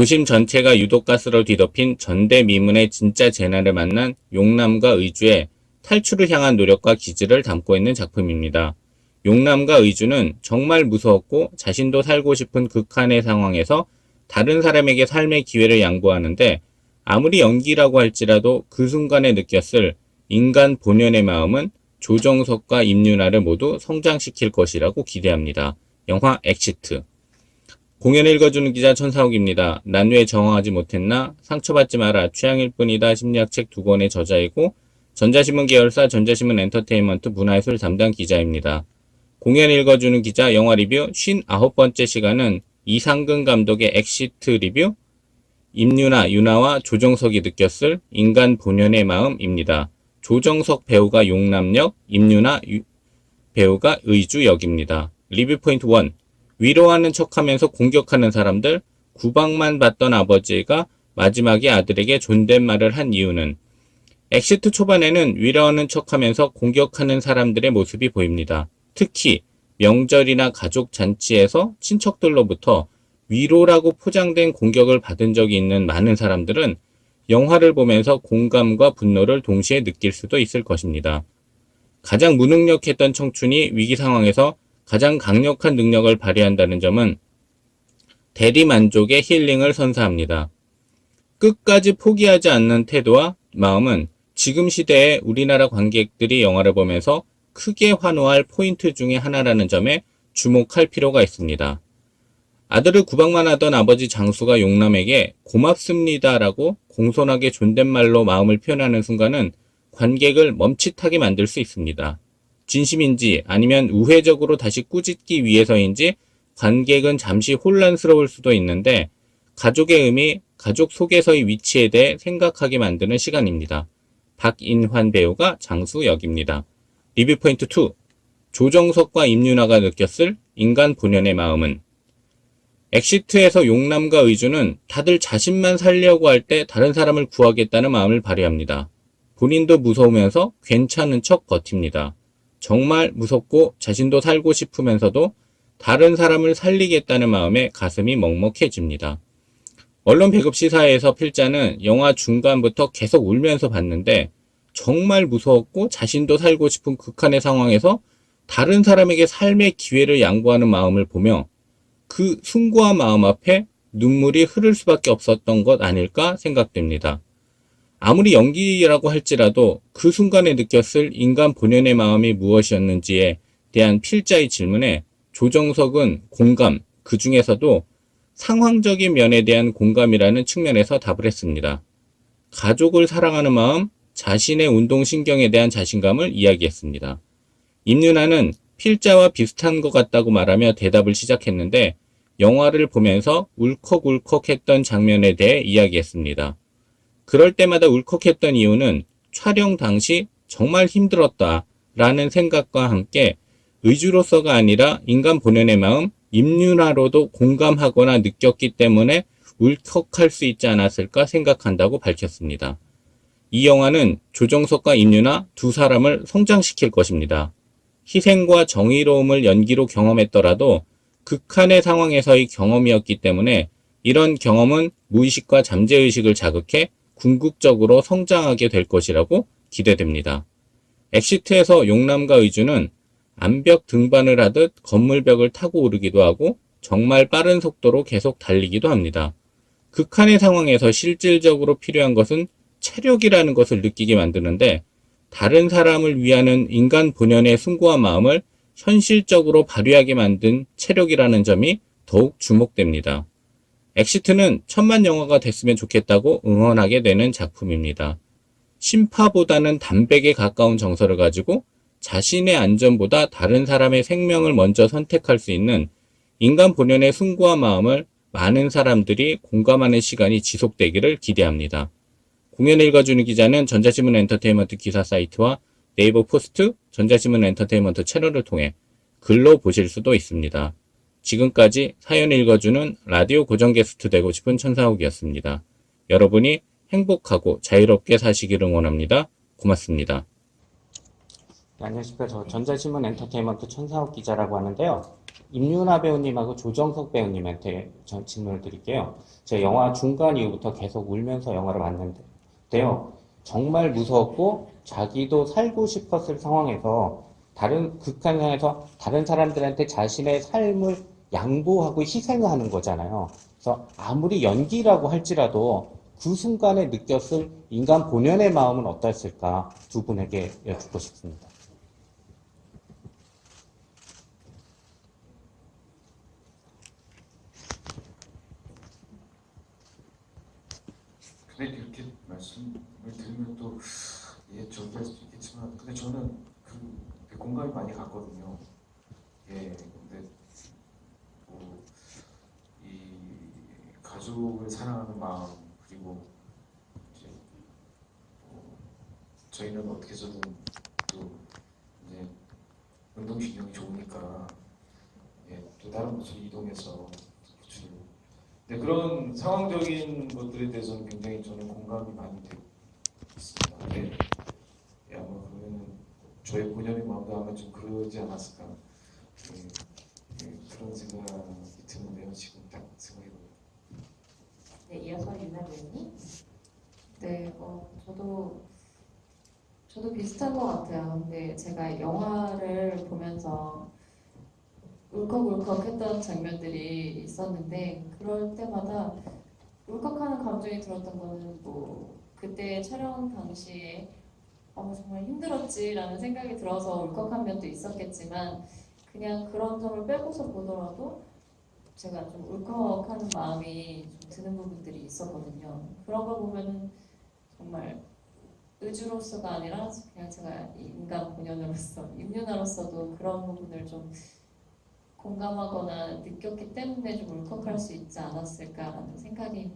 도심 전체가 유독가스로 뒤덮인 전대미문의 진짜 재난을 만난 용남과 의주의 탈출을 향한 노력과 기질을 담고 있는 작품입니다. 용남과 의주는 정말 무서웠고 자신도 살고 싶은 극한의 상황에서 다른 사람에게 삶의 기회를 양보하는데 아무리 연기라고 할지라도 그 순간에 느꼈을 인간 본연의 마음은 조정석과 임윤아를 모두 성장시킬 것이라고 기대합니다. 영화 엑시트. 공연 읽어주는 기자 천사옥입니다. 난 왜 정화하지 못했나? 상처받지 마라. 취향일 뿐이다. 심리학책 두 권의 저자이고 전자신문 계열사 전자신문 엔터테인먼트 문화예술 담당 기자입니다. 공연 읽어주는 기자 영화 리뷰 59번째 시간은 이상근 감독의 엑시트 리뷰 임윤아, 윤아와 조정석이 느꼈을 인간 본연의 마음입니다. 조정석 배우가 용남역, 유- 배우가 의주 역입니다. 리뷰 포인트 1. 위로하는 척하면서 공격하는 사람들, 구박만 받던 아버지가 마지막에 아들에게 존댓말을 한 이유는 엑시트 초반에는 위로하는 척하면서 공격하는 사람들의 모습이 보입니다. 특히 명절이나 가족 잔치에서 친척들로부터 위로라고 포장된 공격을 받은 적이 있는 많은 사람들은 영화를 보면서 공감과 분노를 동시에 느낄 수도 있을 것입니다. 가장 무능력했던 청춘이 위기 상황에서 가장 강력한 능력을 발휘한다는 점은 대리 만족의 힐링을 선사합니다. 끝까지 포기하지 않는 태도와 마음은 지금 시대의 우리나라 관객들이 영화를 보면서 크게 환호할 포인트 중의 하나라는 점에 주목할 필요가 있습니다. 아들을 구박만 하던 아버지 장수가 용남에게 고맙습니다라고 공손하게 존댓말로 마음을 표현하는 순간은 관객을 멈칫하게 만들 수 있습니다. 진심인지 아니면 우회적으로 다시 꾸짖기 위해서인지 관객은 잠시 혼란스러울 수도 있는데 가족의 의미, 가족 속에서의 위치에 대해 생각하게 만드는 시간입니다. 박인환 배우가 장수 역입니다. 리뷰 포인트 2. 조정석과 임윤아가 느꼈을 인간 본연의 마음은 엑시트에서 용남과 의주는 다들 자신만 살려고 할 때 다른 사람을 구하겠다는 마음을 발휘합니다. 본인도 무서우면서 괜찮은 척 버팁니다. 정말 무섭고 자신도 살고 싶으면서도 다른 사람을 살리겠다는 마음에 가슴이 먹먹해집니다. 언론 배급 시사회에서 필자는 영화 중간부터 계속 울면서 봤는데 정말 무서웠고 자신도 살고 싶은 극한의 상황에서 다른 사람에게 삶의 기회를 양보하는 마음을 보며 그 숭고한 마음 앞에 눈물이 흐를 수밖에 없었던 것 아닐까 생각됩니다. 아무리 연기라고 할지라도 그 순간에 느꼈을 인간 본연의 마음이 무엇이었는지에 대한 필자의 질문에 조정석은 공감, 그 중에서도 상황적인 면에 대한 공감이라는 측면에서 답을 했습니다. 가족을 사랑하는 마음, 자신의 운동신경에 대한 자신감을 이야기했습니다. 임윤아는 필자와 비슷한 것 같다고 말하며 대답을 시작했는데 영화를 보면서 울컥울컥했던 장면에 대해 이야기했습니다. 그럴 때마다 울컥했던 이유는 촬영 당시 정말 힘들었다 라는 생각과 함께 의주로서가 아니라 인간 본연의 마음, 임윤아로도 공감하거나 느꼈기 때문에 울컥할 수 있지 않았을까 생각한다고 밝혔습니다. 이 영화는 조정석과 임윤아 두 사람을 성장시킬 것입니다. 희생과 정의로움을 연기로 경험했더라도 극한의 상황에서의 경험이었기 때문에 이런 경험은 무의식과 잠재의식을 자극해 궁극적으로 성장하게 될 것이라고 기대됩니다. 엑시트에서 용남과 의주는 암벽 등반을 하듯 건물벽을 타고 오르기도 하고 정말 빠른 속도로 계속 달리기도 합니다. 극한의 상황에서 실질적으로 필요한 것은 체력이라는 것을 느끼게 만드는데 다른 사람을 위하는 인간 본연의 숭고한 마음을 현실적으로 발휘하게 만든 체력이라는 점이 더욱 주목됩니다. 엑시트는 천만 영화가 됐으면 좋겠다고 응원하게 되는 작품입니다. 심파보다는 담백에 가까운 정서를 가지고 자신의 안전보다 다른 사람의 생명을 먼저 선택할 수 있는 인간 본연의 숭고한 마음을 많은 사람들이 공감하는 시간이 지속되기를 기대합니다. 공연 읽어주는 기자는 전자신문 엔터테인먼트 기사 사이트와 네이버 포스트, 전자신문 엔터테인먼트 채널을 통해 글로 보실 수도 있습니다. 지금까지 사연 읽어주는 라디오 고정 게스트 되고 싶은 천사옥이었습니다. 여러분이 행복하고 자유롭게 사시기를 원합니다. 고맙습니다. 네, 안녕하십니까. 저 전자신문 엔터테인먼트 천사옥 기자라고 하는데요. 임윤아 배우님하고 조정석 배우님한테 전 질문을 드릴게요. 제가 영화 중간 이후부터 계속 울면서 영화를 봤는데요. 정말 무서웠고 자기도 살고 싶었을 상황에서 다른 극한 상황에서 다른 사람들한테 자신의 삶을 양보하고 희생하는 거잖아요. 그래서 아무리 연기라고 할지라도 그 순간에 느꼈을 인간 본연의 마음은 어땠을까 두 분에게 여쭙고 싶습니다. 근데 이렇게 말씀을 들으면 또 예, 저기할 수도 있겠지만 근데 저는 그 공감이 많이 갔거든요. 예, 근데 뭐, 이 가족을 사랑하는 마음 그리고 이제 뭐 저희는 어떻게 해서든 또 이제 운동신경이 좋으니까 예, 또 다른 곳으로 이동해서 구출을 네, 그런 상황적인 것들에 대해서는 굉장히 저는 공감이 많이 되고 있습니다. 네. 예, 아마 그러면은 저의 본연의 마음도 아마 좀 그러지 않았을까 예, 예, 그런 생각이 드는데요. 지금 딱 생각해보면 네, 이어서 윤나 배우님. 네, 어, 저도 저도 비슷한 것 같아요. 근데 제가 영화를 보면서 울컥울컥했던 장면들이 있었는데 그럴 때마다 울컥하는 감정이 들었던 거는 뭐 그때 촬영 당시에 어, 정말 힘들었지라는 생각이 들어서 울컥한 면도 있었겠지만 그냥 그런 점을 빼고서 보더라도 제가 좀 울컥하는 마음이 좀 드는 부분들이 있었거든요. 그런 걸 보면은 정말 의주로서가 아니라 그냥 제가 인간 본연으로서 인류나로서도 그런 부분을 좀 공감하거나 느꼈기 때문에 좀 울컥할 수 있지 않았을까라는 생각이